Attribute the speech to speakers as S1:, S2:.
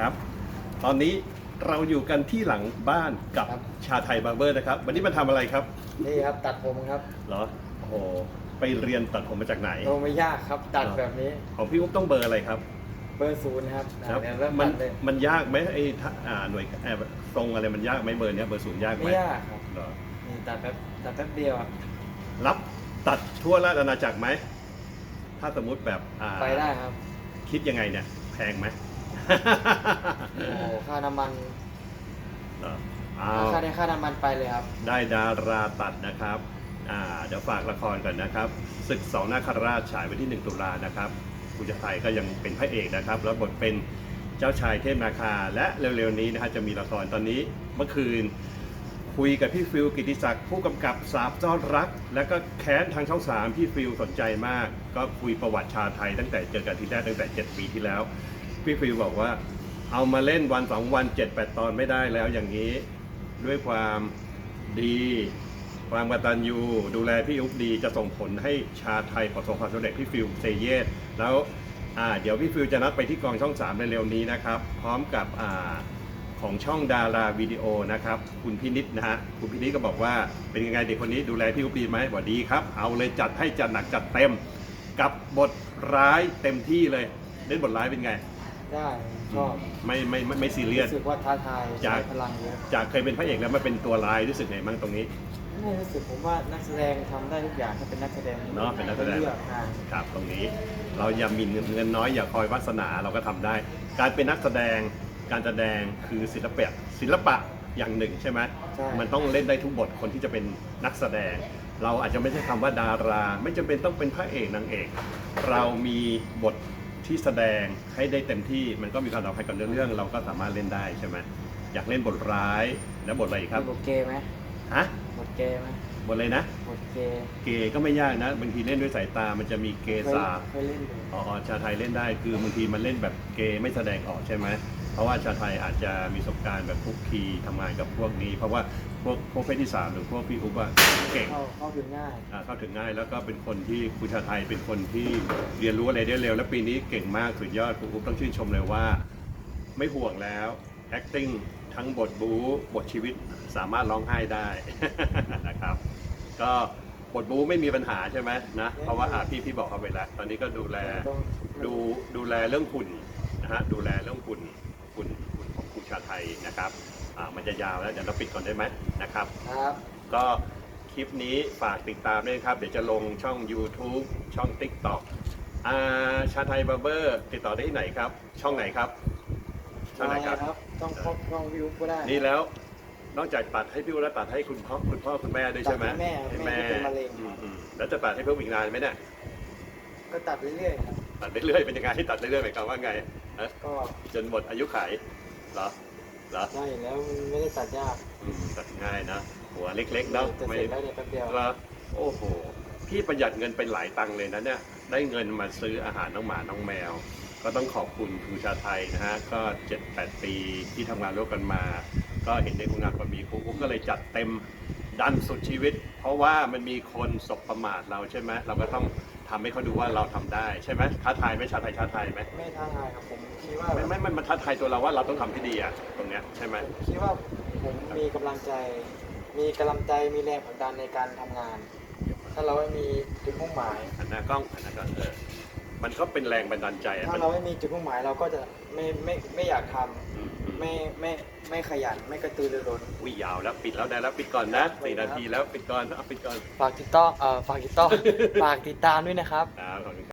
S1: ครับ ตอนนี้เราอยู่กันที่หลังบ้านกับ
S2: ครับ
S1: ชาไทยบาร์เบอร์นะครับ วันนี้มาทำอะไรครับ
S2: นี่ครับตัดผมครับ
S1: เหรอโอ้โหไปเรียนตัดผมมาจากไหน
S2: โอ้ไม่ยากครับตัดแบบนี้
S1: ของพี่อุ๊บต้องเบอร์อะไรครับ
S2: เบอร์ศูนย์ครับอ่า
S1: ครับ
S2: เดี๋ยวเริ่ม
S1: มั
S2: ตั
S1: น
S2: ดเลย
S1: มันยากไหมไอ้ถ้าอ่าหน่วยเอ่อทรงอะไรมันยากไหมเบอร์เนี้ยเบอร์ศูนย์ยากไหม
S2: ไม่ยากครับ
S1: เหรอ
S2: นี่ตัดแป๊บตัดแป๊บเดียวอะ
S1: รับตัดทั่วราชอาณาจักรไหมถ้าสมมุติแบบอ่า
S2: ไปได้ครับ
S1: คิดยังไงเนี่ยแพงไหม
S2: โอ้โหค่าน้ำมัน
S1: เหรออ้าว
S2: ค่าได้ค่าน้ำมันไปเลยครับ
S1: ได้ดาราตัดนะครับ อ่า เดี๋ยวฝากละครก่อนนะครับ ศึกสองนาคราชฉายวันที่ 1 ตุลานะครับคุณจะไทยก็ยังเป็นพระเอกนะครับ แล้วบทเป็นเจ้าชายเทพนาคา และเร็วๆนี้นะฮะจะมีละครตอนนี้เมื่อคืนคุยกับพี่ฟิลกิติศักดิ์ผู้กำกับสาบซ่อนรัก แล้วก็แค้นทางช่อง3พี่ฟิลสนใจมาก ก็คุยประวัติชาไทยตั้งแต่เจอกันทีแรกตั้งแต่ 7 ปีที่แล้ว พี่ฟิลบอกว่า เอามาเล่นวันสองวัน7 8ตอนไม่ได้แล้วอย่างนี้ ด้วยความดีความกตัญญูดูแลพี่อุ๊บดีจะส่งผลให้ชาไทยประสบความสำเร็จพี่ฟิลเซเยสแล้วเดี๋ยวพี่ฟิลจะนัดไปที่กองช่อง3ในเร็วๆนี้นะครับ พร้อมกับอของช่องดาราวิดีโอนะครับ คุณพินิษนะฮะคุณพินิษก็บอกว่าเป็นยังไงเด็กคนนี้ดูแลพี่อุ๊บดีไหมบอกดีครับ เอาเลยจัดให้จัดหนักจัดเต็ม กับบทร้ายเต็มที่เลยเล่นบทร้ายเป็นไง
S2: ได้ชอบ
S1: ไม่ไม่ไม่ไม่ซีเรียส
S2: รู้สึกว่าท้าทาย
S1: จา
S2: ใช้
S1: ก
S2: พลังเยอะ
S1: จากเคยเป็นพระเอกแล้วมาเป็นตัวร้ายรู้สึกไงบ้างตรงนี้
S2: ไม่รู้สึกผมว่านักแสดงทำได้ทุกอย่างถ้าเป็นนักแสดง
S1: เนอะเป็นนักแสดง
S2: ไม่เลือกงาน
S1: ครับตรงนี้เราอย่าหมิ่นเงินน้อยอย่าคอยวาสนาเราก็ทำได้ การเป็นนักแสดงการแสดงคือศิลปะศิลปะอย่างหนึ่งใช่ไหม
S2: ใช่
S1: มันต้องเล่นได้ทุกบทคนที่จะเป็นนักแสดง เราอาจจะไม่ใช่คำว่าดารา ไม่จำเป็นต้องเป็นพระเอกนางเอก เรามีบท ที่แสดงให้ได้เต็มที่มันก็มีความสัมพันธ์กับเรื่องเราก็สามารถเล่นได้ใช่ไหมอยากเล่นบทร้ายแล้วบทอะไรอีกครับ
S2: มีบทเกย์ไหม
S1: ฮะ
S2: บทเกย์ไหม
S1: บทอะไรนะ
S2: บทเกย์
S1: เกย์ก็ไม่ยากนะบางทีเล่นด้วยสายตามันจะมีเก
S2: เคย
S1: ซา
S2: เคยเล่นดู
S1: อ๋ออ๋อชาไทยเล่นได้คือบางทีมันเล่นแบบเกย์ไม่แสดงออกใช่ไหมเพราะว่าชาไทยอาจจะมีประสบการณ์แบบคุกคีทำงานกับพวกนี้ เพราะว่าพวกพวกเพศที่สามหรือพวกพี่อุ๊บอะเก่ง
S2: เข้าเข้าถึงง่าย
S1: อ่าเข้าถึงง่ายแล้วก็เป็นคนที่ครูชาไทยเป็นคนที่เรียนรู้อะไรได้เร็ว และปีนี้เก่งมากสุดยอดครูอุ๊บต้องชื่นชมเลยว่า ไม่ห่วงแล้ว acting ทั้งบทบู๊บทชีวิตสามารถร้องไห้ได้ นะครับ ก็บทบู๊ไม่มีปัญหาใช่ไหมนะเพราะว่าอ่าพี่พี่บอกเขาไปแล้ว ตอนนี้ก็ดูแล
S2: ต้อง
S1: ดูดูแลเรื่องหุ่นนะฮะดูแลเรื่องหุ่นหุ่นหุ่นของครูชาไทยนะครับอ่ามันจะยาวแล้วเดี๋ยวเราปิดก่อนได้ไหมนะครับ
S2: ครับ
S1: ก็คลิปนี้ฝากติดตามด้วยนะครับ เดี๋ยวจะลงช่อง YouTube ช่อง TikTok อ่าชาไทยบาร์เบอร์ ติดต่อได้ที่ไหนครับ ช่องไหนครับ ช่องไหนครับ
S2: ครับต้องครอบครองวิวก็ได้
S1: นี่แล้ว นอกจากตัดให้พี่อูแล้วตัดให้คุณพ่อคุณพ่อคุณแม่ด้วยใช่ไหม
S2: ตัดให้แม่
S1: ให้
S2: แม่ที่เป็นมะเร็ง
S1: อืมอืมแล้วจะตัดให้เพิ่มอีกนานไหมเนี่ย
S2: ก็ตัดเรื่อยๆครับ
S1: ตัดเรื่อยๆเป็นยังไงที่ตัดเรื่อยๆหมายความว่าไงเอ๊ะ
S2: ก็
S1: จนหมดอายุขัยเหรอเหรอ
S2: ได้แล้วมันไม่ได้ตัดยาก
S1: อืมตัดง่ายนะหัวเล็กๆเนาะ
S2: จะเสร็จแล้วเนี่ยแป๊บเดียว
S1: แล้วโอ้โห พี่ประหยัดเงินไปหลายตังค์เลยนะเนี่ย ได้เงินมาซื้ออาหารน้องหมา น้องแมว ก็ต้องขอบคุณครูชาไทยนะฮะ ก็ 7-8 ปีที่ทำงานร่วมกันมา ก็เห็นในคุณงานความมีครูอุ้มก็เลยจัดเต็มดันสุดชีวิต เพราะว่ามันมีคนสบประมาทเราใช่ไหมเราก็ต้องทำให้เขาดูว่าเราทำได้ใช่ไหมท้าทายไหมชาไทยท้าทายไหม
S2: ไม่ท้าทายครับผมคิดว่า
S1: ไม่ไม่ไม่มันท้าทายตัวเราว่าเราต้องทำให้ดีอะตรงเนี้ยใช่ไหม
S2: ผมคิดว่าผมมีกำลังใจ มีกำลังใจมีแรงผลักดันในการทำงาน ถ้าเราไม่มีจุดมุ่งหมาย
S1: อันนั้นกล้องอันนั้นก็เออมันก็เป็นแรงบันดาลใจอะ
S2: ถ้า
S1: มัน
S2: เราไม่มีจุดมุ่งหมายเราก็จะไม่ไม่ไม่อยากทำ
S1: อืมอืม
S2: ไม่ไม่ไม่ขยันไม่กระตือรือร้น
S1: วิยาวแล้วปิดแล้วได้แล้วปิดก่อนนะสี่นาทีแล้วปิดก่อนเอาปิดก่อน
S2: ฝากติดต่อเอ่อฝากติดต่อ ฝากติดตามด้วยนะครับ
S1: ครับขอบคุณครับ